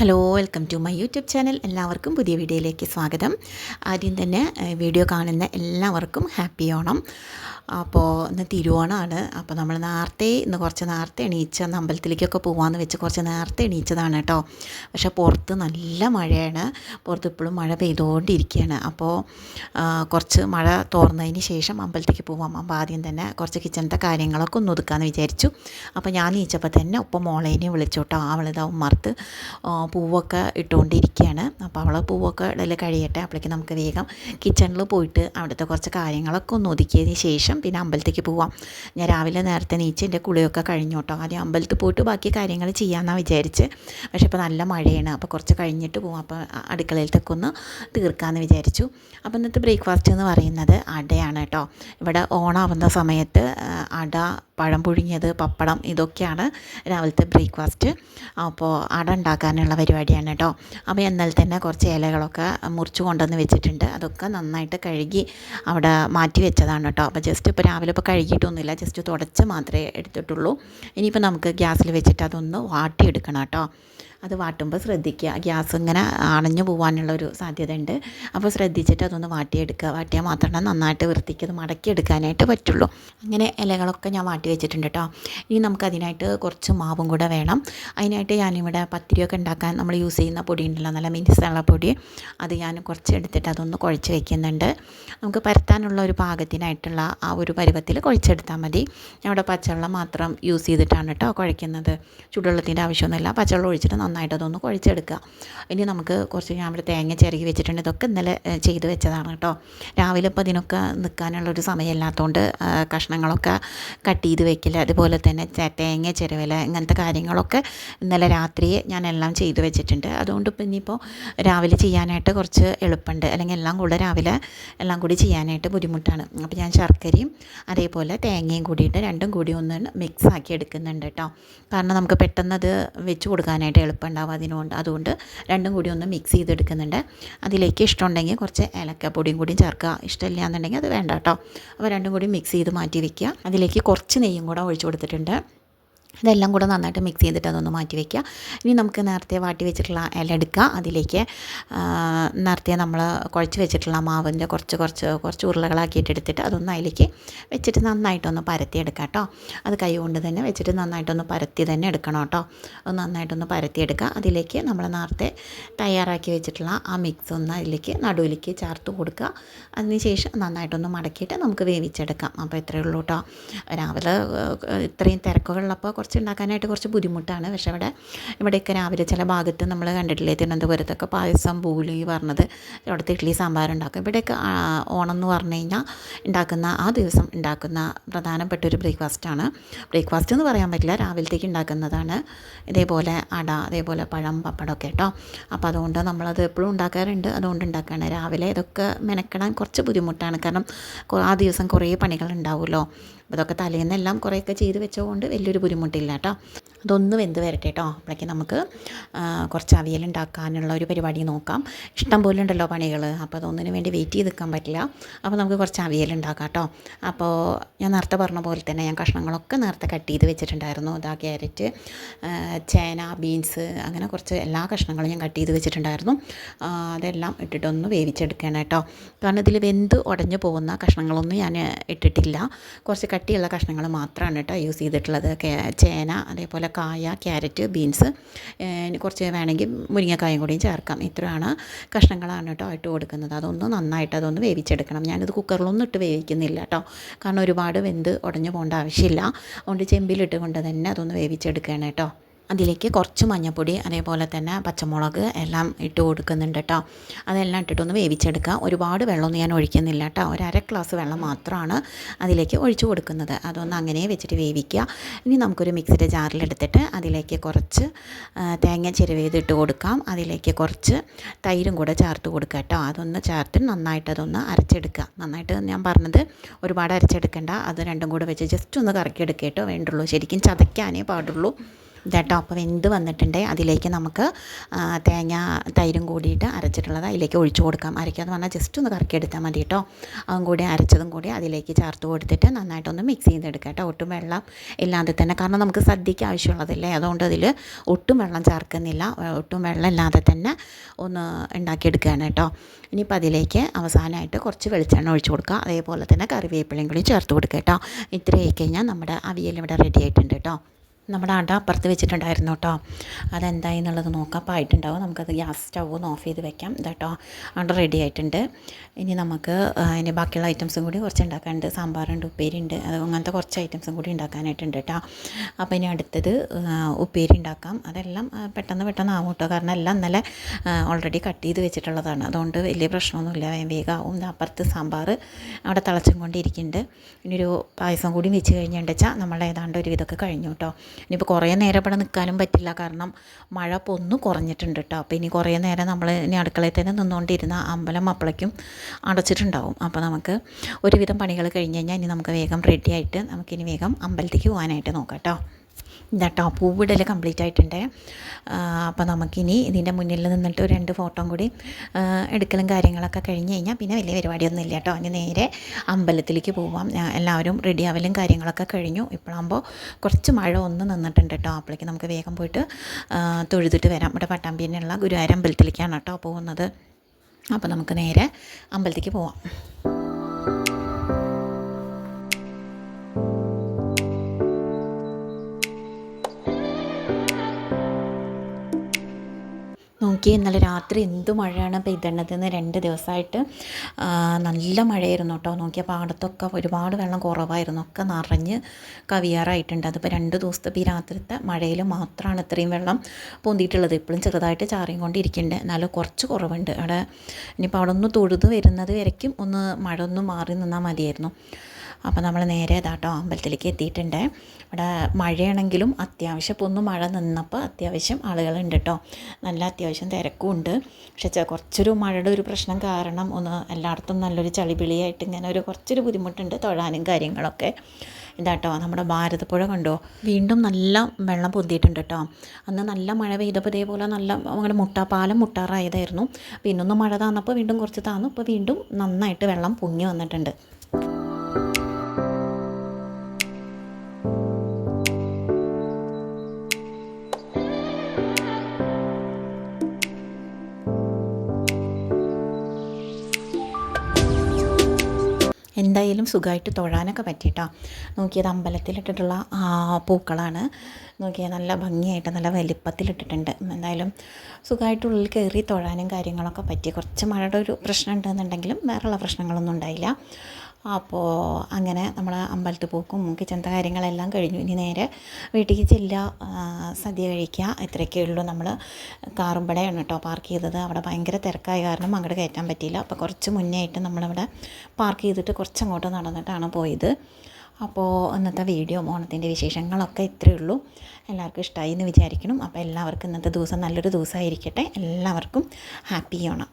Hello welcome to my YouTube channel എല്ലാവർക്കും പുതിയ വീഡിയോയിലേക്ക് സ്വാഗതം. ആദ്യം തന്നെ വീഡിയോ കാണുന്ന എല്ലാവർക്കും ഹാപ്പി ഓണം. അപ്പോൾ ഇന്ന് തിരുവോണമാണ്. അപ്പോൾ നമ്മൾ നേരത്തെ ഇന്ന് കുറച്ച് നേരത്തെ എണീച്ച അന്ന് അമ്പലത്തിലേക്കൊക്കെ പോകാമെന്ന് വെച്ച് കുറച്ച് നേരത്തെ എണീച്ചതാണ് കേട്ടോ. പക്ഷേ പുറത്ത് നല്ല മഴയാണ്. പുറത്ത് ഇപ്പോഴും മഴ പെയ്തുകൊണ്ടിരിക്കുകയാണ് അപ്പോൾ കുറച്ച് മഴ തോർന്നതിന് ശേഷം അമ്പലത്തിലേക്ക് പോവാം. അപ്പോൾ ആദ്യം തന്നെ കുറച്ച് കിച്ചണത്തെ കാര്യങ്ങളൊക്കെ ഒന്ന് ഒതുക്കാമെന്ന് വിചാരിച്ചു. അപ്പോൾ ഞാൻ നീച്ചപ്പോൾ തന്നെ ഒപ്പം മോളേനെ വിളിച്ചു കേട്ടോ. അവളിതാ ഉമ്മർത്ത് ആ, പൂവൊക്കെ ഇട്ടുകൊണ്ടിരിക്കുകയാണ്. അപ്പോൾ അവളെ പൂവൊക്കെ ഇടയിൽ കഴിയട്ടെ. അപ്പോഴേക്ക് നമുക്ക് വേഗം കിച്ചണിൽ പോയിട്ട് അവിടുത്തെ കുറച്ച് കാര്യങ്ങളൊക്കെ ഒന്ന് ഒതുക്കിയതിന് ശേഷം പിന്നെ അമ്പലത്തേക്ക് പോവാം. ഞാൻ രാവിലെ നേരത്തെ നീച്ച് എന്റെ കുളിയൊക്കെ കഴിഞ്ഞു കേട്ടോ. ആദ്യം അമ്പലത്തിൽ പോയിട്ട് ബാക്കി കാര്യങ്ങൾ ചെയ്യാമെന്നാണ് വിചാരിച്ച്. പക്ഷേ ഇപ്പോൾ നല്ല മഴയാണ്. അപ്പോൾ കുറച്ച് കഴിഞ്ഞിട്ട് പോവാം. അപ്പോൾ അടുക്കളയിലത്തൊക്കെ ഒന്ന് തീർക്കാമെന്ന് വിചാരിച്ചു. അപ്പോൾ ഇന്നത്തെ ബ്രേക്ക്ഫാസ്റ്റ് എന്ന് പറയുന്നത് അടയാണ് കേട്ടോ. ഇവിടെ ഓണാവുന്ന സമയത്ത് അട പഴം പുഴുങ്ങിയത് പപ്പടം ഇതൊക്കെയാണ് രാവിലത്തെ ബ്രേക്ക്ഫാസ്റ്റ്. അപ്പോൾ അട ഉണ്ടാക്കാനുള്ള പരിപാടിയാണ് കേട്ടോ. അപ്പോൾ എന്നാൽ തന്നെ കുറച്ച് ഇലകളൊക്കെ മുറിച്ച് കൊണ്ടുവന്ന് വെച്ചിട്ടുണ്ട്. അതൊക്കെ നന്നായിട്ട് കഴുകി അവിടെ മാറ്റി വെച്ചതാണ് കേട്ടോ. അപ്പോൾ ജസ്റ്റ് ഇപ്പോൾ രാവിലെ ഇപ്പോൾ കഴുകിയിട്ടൊന്നുമില്ല. ജസ്റ്റ് തുടച്ച് മാത്രമേ എടുത്തിട്ടുള്ളൂ. ഇനിയിപ്പോൾ നമുക്ക് ഗ്യാസിൽ വെച്ചിട്ട് അതൊന്ന് വാട്ടിയെടുക്കണം കേട്ടോ. അത് വാട്ടുമ്പോൾ ശ്രദ്ധിക്കുക. ഗ്യാസ് ഇങ്ങനെ അണഞ്ഞു പോകാനുള്ള ഒരു സാധ്യതണ്ട് അപ്പോൾ ശ്രദ്ധിച്ചിട്ട് അതൊന്ന് വാട്ടിയെടുക്കുക. വാട്ടിയാൽ മാത്രമേ നന്നായിട്ട് വൃത്തിക്ക് അത് മടക്കിയെടുക്കാനായിട്ട് പറ്റുള്ളൂ. അങ്ങനെ ഇലകളൊക്കെ ഞാൻ വാട്ടി വെച്ചിട്ടുണ്ട് കേട്ടോ. ഇനി നമുക്ക് അതിനായിട്ട് കുറച്ച് മാവും കൂടെ വേണം. അതിനായിട്ട് ഞാനിവിടെ പത്തിരിയൊക്കെ ഉണ്ടാക്കാൻ നമ്മൾ യൂസ് ചെയ്യുന്ന പൊടി ഉണ്ടല്ലോ നല്ല മിനിസുള്ള പൊടി. അത് ഞാൻ കുറച്ച് എടുത്തിട്ട് അതൊന്ന് കുഴച്ച് വെക്കുന്നുണ്ട്. നമുക്ക് പരത്താനുള്ള ഒരു പാകത്തിനായിട്ടുള്ള ആ ഒരു പരുവത്തിൽ കുഴച്ചെടുത്താൽ മതി. ഞാൻ ഇവിടെ പച്ചവെള്ളം മാത്രം യൂസ് ചെയ്തിട്ടാണ് കേട്ടോ കുഴയ്ക്കുന്നത്. ചൂടുവെള്ളത്തിന്റെ ആവശ്യമൊന്നുമില്ല. പച്ചവെള്ളം ഒഴിച്ചിട്ട് നന്നായിട്ട് അതൊന്ന് കുഴച്ചെടുക്കുക. ഇനി നമുക്ക് കുറച്ച് ഞാൻ ഇവിടെ തേങ്ങ ചിരകി വെച്ചിട്ടുണ്ട്. ഇതൊക്കെ ഇന്നലെ ചെയ്ത് വെച്ചതാണ് കേട്ടോ. രാവിലെ ഇപ്പോൾ ഇതിനൊക്കെ നിൽക്കാനുള്ളൊരു സമയമില്ലാത്തതുകൊണ്ട് കഷ്ണങ്ങളൊക്കെ കട്ട് ചെയ്ത് വെക്കില്ല അതുപോലെ തന്നെ തേങ്ങ ചിരവില ഇങ്ങനത്തെ കാര്യങ്ങളൊക്കെ ഇന്നലെ രാത്രി ഞാൻ എല്ലാം ചെയ്ത് വെച്ചിട്ടുണ്ട്. അതുകൊണ്ട് ഇപ്പം ഇനിയിപ്പോൾ രാവിലെ ചെയ്യാനായിട്ട് കുറച്ച് എളുപ്പമുണ്ട് അല്ലെങ്കിൽ എല്ലാം കൂടെ രാവിലെ എല്ലാം കൂടി ചെയ്യാനായിട്ട് ബുദ്ധിമുട്ടാണ്. അപ്പോൾ ഞാൻ ശർക്കരയും അതേപോലെ തേങ്ങയും കൂടിയിട്ട് രണ്ടും കൂടി ഒന്ന് മിക്സ് ആക്കി എടുക്കുന്നുണ്ട് കേട്ടോ. കാരണം നമുക്ക് പെട്ടെന്ന് അത് വെച്ച് കൊടുക്കാനായിട്ട് എളുപ്പമുണ്ടാവും അതിനുകൊണ്ട് അതുകൊണ്ട് രണ്ടും കൂടി ഒന്ന് മിക്സ് ചെയ്തെടുക്കുന്നുണ്ട്. അതിലേക്ക് ഇഷ്ടമുണ്ടെങ്കിൽ കുറച്ച് ഏലക്കപ്പൊടിയും കൂടി ചേർക്കുക. ഇഷ്ടമില്ല എന്നുണ്ടെങ്കിൽ അത് വേണ്ട കേട്ടോ. അപ്പോൾ രണ്ടും കൂടി മിക്സ് ചെയ്ത് മാറ്റി വയ്ക്കുക അതിലേക്ക് കുറച്ച് നെയ്യും കൂടെ ഒഴിച്ചു കൊടുത്തിട്ടുണ്ട്. ഇതെല്ലാം കൂടെ നന്നായിട്ട് മിക്സ് ചെയ്തിട്ട് അതൊന്ന് മാറ്റി വയ്ക്കുക ഇനി നമുക്ക് നേരത്തെ വാട്ടി വെച്ചിട്ടുള്ള ഇല എടുക്കുക അതിലേക്ക് നേരത്തെ നമ്മൾ കുഴച്ച് വെച്ചിട്ടുള്ള മാവിന്റെ കുറച്ച് കുറച്ച് കുറച്ച് ഉരുളകളാക്കിയിട്ട് എടുത്തിട്ട് അതൊന്ന് അതിലേക്ക് വെച്ചിട്ട് നന്നായിട്ടൊന്ന് പരത്തിയെടുക്കുക കേട്ടോ. അത് കൈ കൊണ്ട് തന്നെ വെച്ചിട്ട് നന്നായിട്ടൊന്ന് പരത്തി തന്നെ എടുക്കണം കേട്ടോ. അത് നന്നായിട്ടൊന്ന് പരത്തിയെടുക്കുക. അതിലേക്ക് നമ്മൾ നേരത്തെ തയ്യാറാക്കി വെച്ചിട്ടുള്ള ആ മിക്സ് ഒന്ന് അതിലേക്ക് നടുവിലേക്ക് ചേർത്ത് കൊടുക്കുക. അതിനുശേഷം നന്നായിട്ടൊന്ന് മടക്കിയിട്ട് നമുക്ക് വേവിച്ചെടുക്കാം. അപ്പോൾ ഇത്രയേ ഉള്ളൂ കേട്ടോ. രാവിലെ ഇത്രയും തിരക്കുകളുള്ളപ്പോൾ ഉണ്ടാക്കാനായിട്ട് കുറച്ച് ബുദ്ധിമുട്ടാണ്. പക്ഷേ ഇവിടെ ഇവിടെയൊക്കെ രാവിലെ ചില ഭാഗത്ത് നമ്മൾ കണ്ടിട്ടില്ലേ തിരുവനന്തപുരത്തൊക്കെ പായസം പൂലി പറഞ്ഞത്. അവിടുത്തെ ഇഡ്ഡലി സാമ്പാർ ഉണ്ടാക്കും. ഇവിടെയൊക്കെ ഓണം എന്ന് പറഞ്ഞു കഴിഞ്ഞാൽ ഉണ്ടാക്കുന്ന ആ ദിവസം ഉണ്ടാക്കുന്ന പ്രധാനപ്പെട്ട ഒരു ബ്രേക്ക്ഫാസ്റ്റാണ് ബ്രേക്ക്ഫാസ്റ്റ് എന്ന് പറയാൻ പറ്റില്ല രാവിലത്തേക്ക് ഉണ്ടാക്കുന്നതാണ്. ഇതേപോലെ അട അതേപോലെ പഴം പപ്പടമൊക്കെ കേട്ടോ. അപ്പോൾ അതുകൊണ്ട് നമ്മളത് എപ്പോഴും ഉണ്ടാക്കാറുണ്ട്. അതുകൊണ്ട് ഉണ്ടാക്കുകയാണ് രാവിലെ ഇതൊക്കെ മെനക്കെടാൻ കുറച്ച് ബുദ്ധിമുട്ടാണ്. കാരണം ആ ദിവസം കുറേ പണികൾ ഉണ്ടാവുമല്ലോ. അപ്പോൾ അതൊക്കെ തലേന്നെല്ലാം കുറേയൊക്കെ ചെയ്ത് വെച്ചതുകൊണ്ട് വലിയൊരു ബുദ്ധിമുട്ടില്ല കേട്ടോ. അതൊന്ന് വെന്ത് വരട്ടെ കേട്ടോ. അപ്പോഴേക്ക് നമുക്ക് കുറച്ച് അവിയൽ ഉണ്ടാക്കാനുള്ള ഒരു പരിപാടി നോക്കാം. ഇഷ്ടം പോലെ ഉണ്ടല്ലോ പണികൾ അപ്പോൾ അതൊന്നിനു വേണ്ടി വെയിറ്റ് ചെയ്ത് നിൽക്കാൻ പറ്റില്ല. അപ്പോൾ നമുക്ക് കുറച്ച് അവിയൽ ഉണ്ടാക്കാം കേട്ടോ. അപ്പോൾ ഞാൻ നേരത്തെ പറഞ്ഞ പോലെ തന്നെ ഞാൻ കഷ്ണങ്ങളൊക്കെ നേരത്തെ കട്ട് ചെയ്ത് വെച്ചിട്ടുണ്ടായിരുന്നു. അതാ ക്യാരറ്റ് ചേന ബീൻസ് അങ്ങനെ കുറച്ച് എല്ലാ കഷ്ണങ്ങളും ഞാൻ കട്ട് ചെയ്ത് വെച്ചിട്ടുണ്ടായിരുന്നു. അതെല്ലാം ഇട്ടിട്ടൊന്ന് വേവിച്ചെടുക്കണം കേട്ടോ. കാരണം ഇതിൽ വെന്ത് ഉടഞ്ഞു പോകുന്ന കഷ്ണങ്ങളൊന്നും ഞാൻ ഇട്ടിട്ടില്ല. കുറച്ച് കട്ടിയുള്ള കഷ്ണങ്ങൾ മാത്രമാണ് കേട്ടോ യൂസ് ചെയ്തിട്ടുള്ളത്. ചേന അതേപോലെ കായ ക്യാരറ്റ് ബീൻസ് കുറച്ച് വേണമെങ്കിൽ മുരിങ്ങക്കായും കൂടിയും ചേർക്കാം. ഇത്രയാണ് കഷ്ണങ്ങളാണ് കേട്ടോ ഇട്ട് കൊടുക്കുന്നത്. അതൊന്ന് നന്നായിട്ട് അതൊന്ന് വേവിച്ചെടുക്കണം. ഞാനിത് കുക്കറിലൊന്നും ഇട്ട് വേവിക്കുന്നില്ല കേട്ടോ. കാരണം ഒരുപാട് വെന്ത് ഉടഞ്ഞു പോകേണ്ട ആവശ്യമില്ല. അതുകൊണ്ട് ചെമ്പിലിട്ട് കൊണ്ട് തന്നെ അതൊന്ന് വേവിച്ചെടുക്കുകയാണ് കേട്ടോ. അതിലേക്ക് കുറച്ച് മഞ്ഞൾപ്പൊടി അതേപോലെ തന്നെ പച്ചമുളക് എല്ലാം ഇട്ട് കൊടുക്കുന്നുണ്ട് കേട്ടോ അതെല്ലാം ഇട്ടിട്ടൊന്ന് വേവിച്ചെടുക്കുക. ഒരുപാട് വെള്ളമൊന്നും ഞാൻ ഒഴിക്കുന്നില്ല കേട്ടോ ഒരു അര ഗ്ലാസ് വെള്ളം മാത്രമാണ് അതിലേക്ക് ഒഴിച്ചു കൊടുക്കുന്നത്. അതൊന്ന് അങ്ങനെ വെച്ചിട്ട് വേവിക്കുക. ഇനി നമുക്കൊരു മിക്സിയുടെ ജാറിലെടുത്തിട്ട് അതിലേക്ക് കുറച്ച് തേങ്ങ ചിരവേത് കൊടുക്കാം. അതിലേക്ക് കുറച്ച് തൈരും കൂടെ ചേർത്ത് കൊടുക്കുക കേട്ടോ അതൊന്ന് ചേർത്ത് നന്നായിട്ട് അതൊന്ന് അരച്ചെടുക്കുക. നന്നായിട്ട് ഞാൻ പറഞ്ഞത് ഒരുപാട് അരച്ചെടുക്കേണ്ട. അത് രണ്ടും കൂടെ വെച്ച് ജസ്റ്റ് ഒന്ന് കറക്കിയെടുക്കേട്ടോ. വേണ്ടുള്ളൂ. ശരിക്കും ചതയ്ക്കാനേ പാടുള്ളൂ. ഇതാട്ടോ. അപ്പോൾ വെന്ത് വന്നിട്ടുണ്ട്. അതിലേക്ക് നമുക്ക് തേങ്ങ തൈരും കൂടിയിട്ട് അരച്ചിട്ടുള്ളത് അതിലേക്ക് ഒഴിച്ചു കൊടുക്കാം. അരയ്ക്കാന്ന് പറഞ്ഞാൽ ജസ്റ്റ് ഒന്ന് കറക്കി എടുത്താൽ മതി കേട്ടോ. അതും കൂടി അരച്ചതും കൂടി അതിലേക്ക് ചേർത്ത് കൊടുത്തിട്ട് നന്നായിട്ടൊന്ന് മിക്സ് ചെയ്തെടുക്കാം കേട്ടോ. ഒട്ടും വെള്ളം ഇല്ലാതെ തന്നെ. കാരണം നമുക്ക് സദ്യയ്ക്ക് ആവശ്യമുള്ളതല്ലേ? അതുകൊണ്ട് അതിൽ ഒട്ടും വെള്ളം ചേർക്കുന്നില്ല. ഒട്ടും വെള്ളം ഇല്ലാതെ തന്നെ ഒന്ന് ഉണ്ടാക്കിയെടുക്കുകയാണ് കേട്ടോ. ഇനിയിപ്പോൾ അതിലേക്ക് അവസാനമായിട്ട് കുറച്ച് വെളിച്ചെണ്ണ ഒഴിച്ചു കൊടുക്കുക. അതേപോലെ തന്നെ കറിവേപ്പിലയും കൂടി ചേർത്ത് കൊടുക്കുക കേട്ടോ. ഇത്രയായി കഴിഞ്ഞാൽ നമ്മുടെ അവിയൽ ഇവിടെ റെഡി ആയിട്ടുണ്ട് കേട്ടോ. നമ്മുടെ അട അപ്പുറത്ത് വെച്ചിട്ടുണ്ടായിരുന്നു കേട്ടോ. അതെന്തായി എന്നുള്ളത് നോക്കാം. അപ്പോൾ ആയിട്ടുണ്ടാവും. നമുക്കത് ഗ്യാസ് സ്റ്റൗ ഒന്ന് ഓഫ് ചെയ്ത് വെക്കാം. കേട്ടോ. അട റെഡി ആയിട്ടുണ്ട്. ഇനി നമുക്ക് അതിന്റെ ബാക്കിയുള്ള ഐറ്റംസും കൂടി കുറച്ച് ഉണ്ടാക്കാനുണ്ട്. സാമ്പാറുണ്ട് ഉപ്പേരിയുണ്ട്. അത് അങ്ങനത്തെ കുറച്ച് ഐറ്റംസും കൂടി ഉണ്ടാക്കാനായിട്ടുണ്ട് കേട്ടോ. അപ്പോൾ ഇനി അടുത്തത് ഉപ്പേരി ഉണ്ടാക്കാം. അതെല്ലാം പെട്ടെന്ന് പെട്ടെന്ന് ആവും കേട്ടോ. കാരണം എല്ലാം ഇന്നലെ ഓൾറെഡി കട്ട് ചെയ്ത് വെച്ചിട്ടുള്ളതാണ്. അതുകൊണ്ട് വലിയ പ്രശ്നമൊന്നുമില്ല. വേഗം ആവും അപ്പുറത്ത് സാമ്പാർ അവിടെ തിളച്ചും കൊണ്ടിരിക്കുന്നുണ്ട്. ഇനി ഒരു പായസം കൂടി വെച്ച് കഴിഞ്ഞിട്ടുണ്ടെച്ചാൽ നമ്മൾ ഏതാണ്ട് ഒരു ഇതൊക്കെ കഴിഞ്ഞു കേട്ടോ. ഇനിയിപ്പോൾ കുറേ നേരം ഇവിടെ നിൽക്കാനും പറ്റില്ല. കാരണം മഴ പൊന്നു കുറഞ്ഞിട്ടുണ്ട് കേട്ടോ അപ്പോൾ ഇനി കുറേ നേരം നമ്മൾ ഇനി അടുക്കളയിൽ തന്നെ നിന്നുകൊണ്ടിരുന്ന അമ്പലം അപ്പളയ്ക്കും അടച്ചിട്ടുണ്ടാവും. അപ്പോൾ നമുക്ക് ഒരുവിധം പണികൾ കഴിഞ്ഞ് കഴിഞ്ഞാൽ ഇനി നമുക്ക് വേഗം റെഡിയായിട്ട് നമുക്കിനി വേഗം അമ്പലത്തേക്ക് പോകാനായിട്ട് നോക്കാം കേട്ടോ ഇതാട്ടോ പൂവിടൽ കംപ്ലീറ്റ് ആയിട്ടുണ്ട്. അപ്പോൾ നമുക്കിനി ഇതിന്റെ മുന്നിൽ നിന്നിട്ട് രണ്ട് ഫോട്ടോയും കൂടി എടുക്കലും കാര്യങ്ങളൊക്കെ കഴിഞ്ഞ് കഴിഞ്ഞാൽ പിന്നെ വലിയ പരിപാടിയൊന്നും ഇല്ല കേട്ടോ ഇനി നേരെ അമ്പലത്തിലേക്ക് പോവാം. എല്ലാവരും റെഡി ആവലും കാര്യങ്ങളൊക്കെ കഴിഞ്ഞു. ഇപ്പോഴാകുമ്പോൾ കുറച്ച് മഴ ഒന്ന് നിന്നിട്ടുണ്ട് കേട്ടോ അപ്പോഴേക്ക് നമുക്ക് വേഗം പോയിട്ട് തൊഴുതിട്ട് വരാം. ഇവിടെ പട്ടാമ്പിന്നുള്ള ഗുരുവായൂർ അമ്പലത്തിലേക്കാണ് കേട്ടോ പോകുന്നത്. അപ്പോൾ നമുക്ക് നേരെ അമ്പലത്തിലേക്ക് പോവാം. നോക്കി ഇന്നലെ രാത്രി എന്ത് മഴയാണ് പെയ്തണതെന്ന് രണ്ട് ദിവസമായിട്ട് നല്ല മഴയായിരുന്നു കേട്ടോ. നോക്കിയ പാടത്തൊക്കെ ഒരുപാട് വെള്ളം കുറവായിരുന്നു. ഒക്കെ നിറഞ്ഞ് കവിയാറായിട്ടുണ്ട്. അതിപ്പോൾ രണ്ട് ദിവസത്തെ ഈ രാത്രിത്തെ മഴയിൽ മാത്രമാണ് ഇത്രയും വെള്ളം പൊന്തിയിട്ടുള്ളത്. ഇപ്പോഴും ചെറുതായിട്ട് ചാറിയും കൊണ്ടിരിക്കുന്നുണ്ട്. എന്നാലും കുറച്ച് കുറവുണ്ട്. അവിടെ ഇനിയിപ്പോൾ അവിടെ ഒന്ന് തൊഴുത് വരുന്നത് വരയ്ക്കും ഒന്ന് മഴ ഒന്ന് മാറി നിന്നാൽ മതിയായിരുന്നു. അപ്പോൾ നമ്മൾ നേരെ ഇതാട്ടോ അമ്പലത്തിലേക്ക് എത്തിയിട്ടുണ്ട്. ഇവിടെ മഴയാണെങ്കിലും അത്യാവശ്യം ഇപ്പോൾ ഒന്ന് മഴ നിന്നപ്പോൾ അത്യാവശ്യം ആളുകളുണ്ട് കേട്ടോ. നല്ല അത്യാവശ്യം തിരക്കും ഉണ്ട്. പക്ഷേ കുറച്ചൊരു മഴയുടെ ഒരു പ്രശ്നം കാരണം ഒന്ന് എല്ലായിടത്തും നല്ലൊരു ചളിപിളിയായിട്ട് ഇങ്ങനെ ഒരു കുറച്ചൊരു ബുദ്ധിമുട്ടുണ്ട് തൊഴാനും കാര്യങ്ങളൊക്കെ. ഇതാട്ടോ നമ്മുടെ ഭാരതപ്പുഴ കണ്ടോ? വീണ്ടും നല്ല വെള്ളം പൊന്തിയിട്ടുണ്ട് കേട്ടോ. അന്ന് നല്ല മഴ പെയ്തപ്പോൾ ഇതേപോലെ നല്ല അങ്ങനെ മുട്ട പാലം മുട്ടാറായതായിരുന്നു. പിന്നൊന്ന് മഴ താന്നപ്പോൾ വീണ്ടും കുറച്ച് താന്നു. ഇപ്പോൾ വീണ്ടും നന്നായിട്ട് വെള്ളം പൊങ്ങി വന്നിട്ടുണ്ട്. എന്തായാലും സുഖമായിട്ട് തൊഴാനൊക്കെ പറ്റിയിട്ടോ. നോക്കിയത് അമ്പലത്തിലിട്ടിട്ടുള്ള പൂക്കളാണ്. നോക്കിയാൽ നല്ല ഭംഗിയായിട്ട് നല്ല വലിപ്പത്തിലിട്ടിട്ടുണ്ട്. എന്തായാലും സുഖമായിട്ട് ഉള്ളിൽ കയറി തൊഴാനും കാര്യങ്ങളൊക്കെ പറ്റി. കുറച്ച് മഴയുടെ ഒരു പ്രശ്നം ഉണ്ടെന്നുണ്ടെങ്കിലും വേറെയുള്ള പ്രശ്നങ്ങളൊന്നും ഉണ്ടായില്ല. അപ്പോൾ അങ്ങനെ നമ്മൾ അമ്പലത്തിൽ പോക്കും കിച്ചണത്തെ കാര്യങ്ങളെല്ലാം കഴിഞ്ഞു. ഇനി നേരെ വീട്ടിലേക്ക് ചെല്ലുക സദ്യ കഴിക്കുക ഇത്രയൊക്കെ ഉള്ളൂ നമ്മൾ കാറുമ്പടെയാണ് കേട്ടോ പാർക്ക് ചെയ്തത്. അവിടെ ഭയങ്കര തിരക്കായ കാരണം അങ്ങോട്ട് കയറ്റാൻ പറ്റിയില്ല. അപ്പോൾ കുറച്ച് മുന്നേ ആയിട്ട് നമ്മളവിടെ പാർക്ക് ചെയ്തിട്ട് കുറച്ച് അങ്ങോട്ട് നടന്നിട്ടാണ് പോയത്. അപ്പോൾ ഇന്നത്തെ വീഡിയോ ഓണത്തിന്റെ വിശേഷങ്ങളൊക്കെ ഇത്രയേ ഉള്ളൂ. എല്ലാവർക്കും ഇഷ്ടമായി എന്ന് വിചാരിക്കണം. അപ്പോൾ എല്ലാവർക്കും ഇന്നത്തെ ദിവസം നല്ലൊരു ദിവസമായിരിക്കട്ടെ. എല്ലാവർക്കും ഹാപ്പി ഓണം.